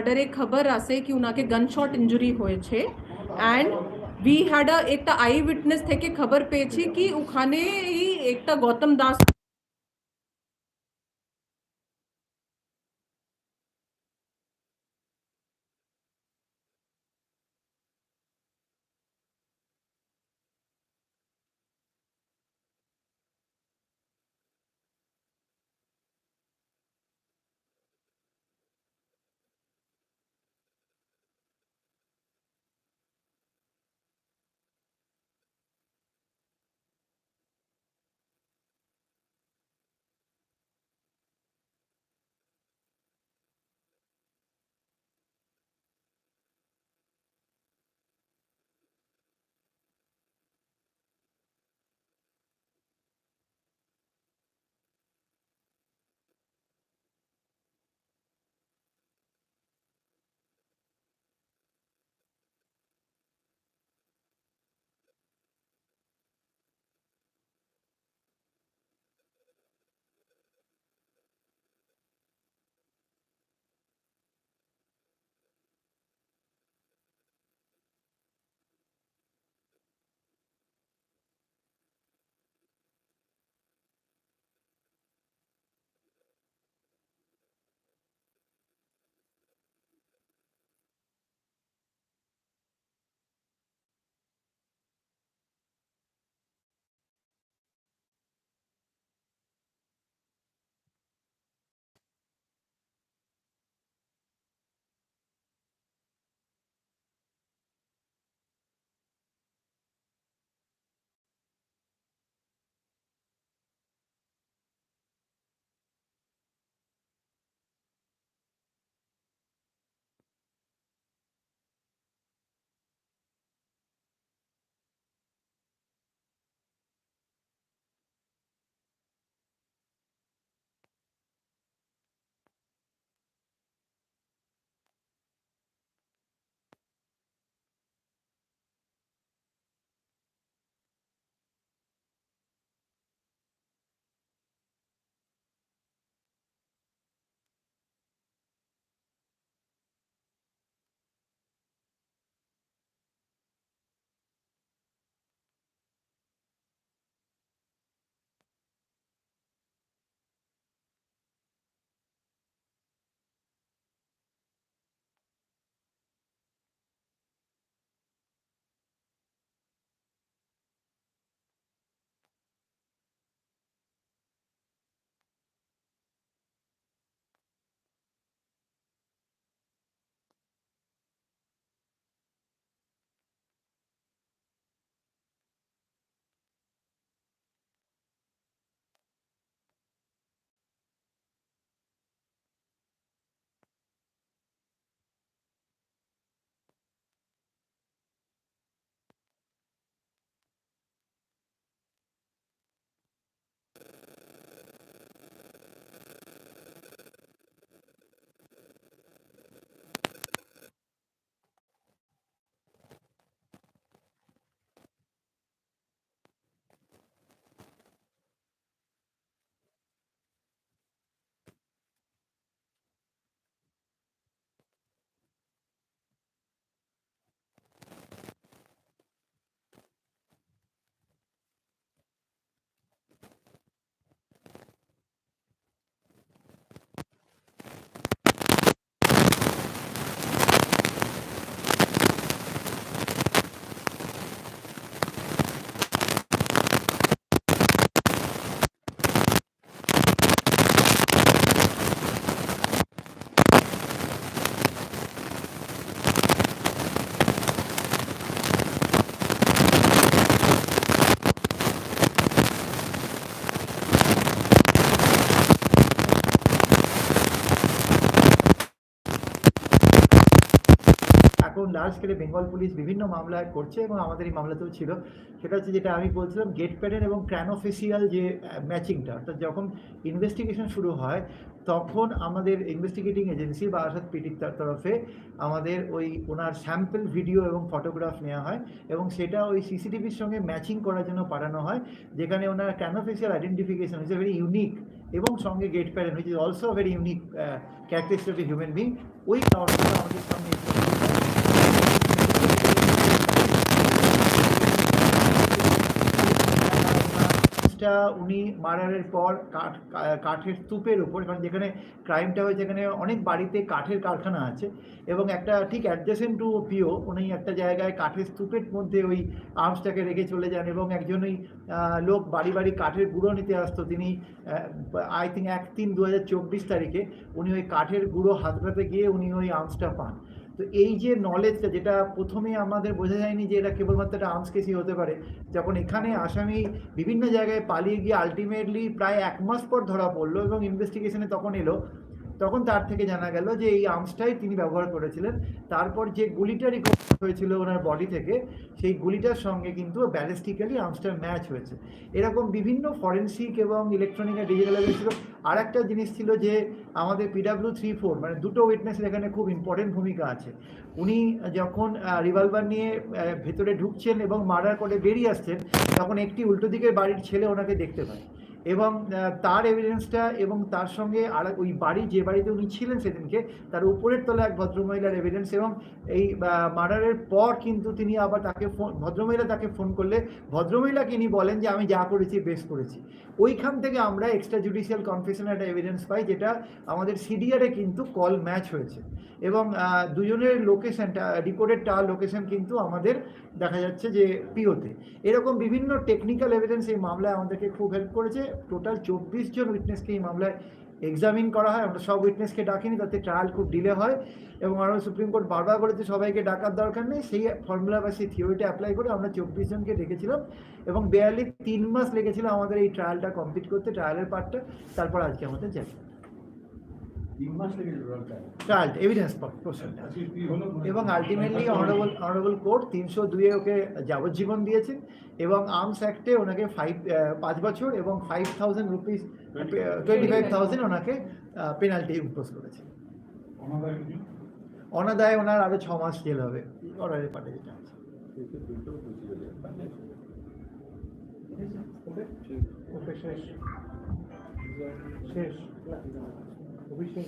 Murder એ ખબર હશે કે ઉનાકે ગનશોટ ઇન્જરી હોય છે and we head a Ekta I witness થેકે ખબર પે છે કે ઉખાને એકતા ગૌતમ દાસ এখন লার্জ স্কেলে বেঙ্গল পুলিশ বিভিন্ন মামলা করছে এবং আমাদের এই মামলাতেও ছিল। সেটা হচ্ছে যেটা আমি বলছিলাম, গেট প্যাটার্ন এবং ক্র্যানোফেসিয়াল যে ম্যাচিংটা, অর্থাৎ যখন ইনভেস্টিগেশন শুরু হয়, তখন আমাদের ইনভেস্টিগেটিং এজেন্সি বা আসাদ পিটির তার তরফে আমাদের ওই ওনার স্যাম্পল ভিডিও এবং ফটোগ্রাফ নেওয়া হয় এবং সেটা ওই সিসিটিভির সঙ্গে ম্যাচিং করার জন্য পাঠানো হয়, যেখানে ওনার craniofacial identification a very unique এবং সঙ্গে get parent which is also very unique characteristic human being ওই কারণগুলো আমাদের সামনে উনি মার্ডারের পর কাঠ, কাঠের স্তূপের উপর, কারণ যেখানে ক্রাইমটা হয়েছে যেখানে অনেক বাড়িতে কাঠের কারখানা আছে, এবং একটা ঠিক অ্যাডজাসেন্ট টু পিও উনি একটা জায়গায় কাঠের স্তূপের মধ্যে ওই আর্মসটাকে রেখে চলে যান, এবং একজন ওই লোক বাড়ি বাড়ি কাঠের গুঁড়ো নিতে আসতো। তিনি আই থিঙ্ক এক তিন দু তারিখে উনি ওই কাঠের গুঁড়ো হাতড়াতে গিয়ে উনি ওই আর্মসটা পান। তো এই যে নলেজটা যেটা প্রথমে আমাদের বোঝা যায়নি যে এটা কেবলমাত্র একটা আর্মস কেসই হতে পারে, যখন এখানে আসামি বিভিন্ন জায়গায় পালিয়ে গিয়ে আলটিমেটলি প্রায় এক মাস পর ধরা পড়ল এবং ইনভেস্টিগেশনে তখন এলো তখন তার থেকে জানা গেল যে এই আর্মসটাই তিনি ব্যবহার করেছিলেন। তারপর যে গুলিটা রিকভার হয়েছিল ওনার বডি থেকে, সেই গুলিটার সঙ্গে কিন্তু ব্যালিস্টিক্যালি আর্মসটার ম্যাচ হয়েছে। এরকম বিভিন্ন ফরেন্সিক এবং ইলেকট্রনিক ডিজিটাল ছিল। আর একটা জিনিস ছিল যে আমাদের পিডাব্লিউ থ্রি ফোর মানে দুটো উইটনেসের এখানে খুব ইম্পর্টেন্ট ভূমিকা আছে। উনি যখন রিভলভার নিয়ে ভেতরে ঢুকছেন এবং মার্ডার করে বেরিয়ে আসছেন, তখন একটি উল্টো দিকের বাড়ির ছেলে ওনাকে দেখতে পায়। এবং তার এভিডেন্সটা এবং তার সঙ্গে আর ওই বাড়ি, যে বাড়িতে উনি ছিলেন সেদিনকে, তার উপরের তলা এক ভদ্রমহিলার এভিডেন্স এবং এই মার্ডারের পর কিন্তু তিনি আবার তাকে ফোন ভদ্রমহিলা তাকে ফোন করলে ভদ্রমহিলাকে ইনি বলেন যে, আমি যা করেছি, বেশ করেছি। ওইখান থেকে আমরা এক্সট্রা জুডিশিয়াল কনফেশনের একটা এভিডেন্স পাই, যেটা আমাদের সিডিআরে কিন্তু কল ম্যাচ হয়েছে। এবং দুজনের লোকেশনটা রিকর্ডেড টাওয়ার লোকেশন কিন্তু আমাদের দেখা যাচ্ছে যে পিওতে এরকম বিভিন্ন টেকনিক্যাল এভিডেন্স এই মামলায় আমাদেরকে খুব হেল্প করেছে। টোটাল চব্বিশ জন উইটনেসকে এই মামলায় এক্সামিন করা হয়। আমরা সব উইটনেসকে ডাকিনি, তাতে ট্রায়াল খুব ডিলে হয় এবং আরও সুপ্রিম কোর্ট বারবার বলেছে সবাইকে ডাকার দরকার নেই। সেই ফর্মুলা বা সেই থিওরিটা অ্যাপ্লাই করে আমরা চব্বিশ জনকে ডেকেছিলাম এবং বেয়ারলি তিন মাস লেগেছিল আমাদের এই ট্রায়ালটা কমপ্লিট করতে ট্রায়ালের পার্টটা তারপর আজকে আমাদের যাই ট্রায়াল এভিডেন্স? এবং আলটিমেটলি অনারেবল অনারেবল কোর্ট তিনশো দুয়ে ওকে যাবজ্জীবন দিয়েছেন এবং আর্মস অ্যাক্টে ওনাকে ফাইভ পাঁচ বছর এবং five thousand rupees twenty five thousand ওনাকে পেনাল্টি ইম্পোজ করেছে। অনাদায় ওনার আরও ছ মাস জেল হবে। অর্ডারের পাটে যেটা আছে। শেষ। শেষ। Bruxelles.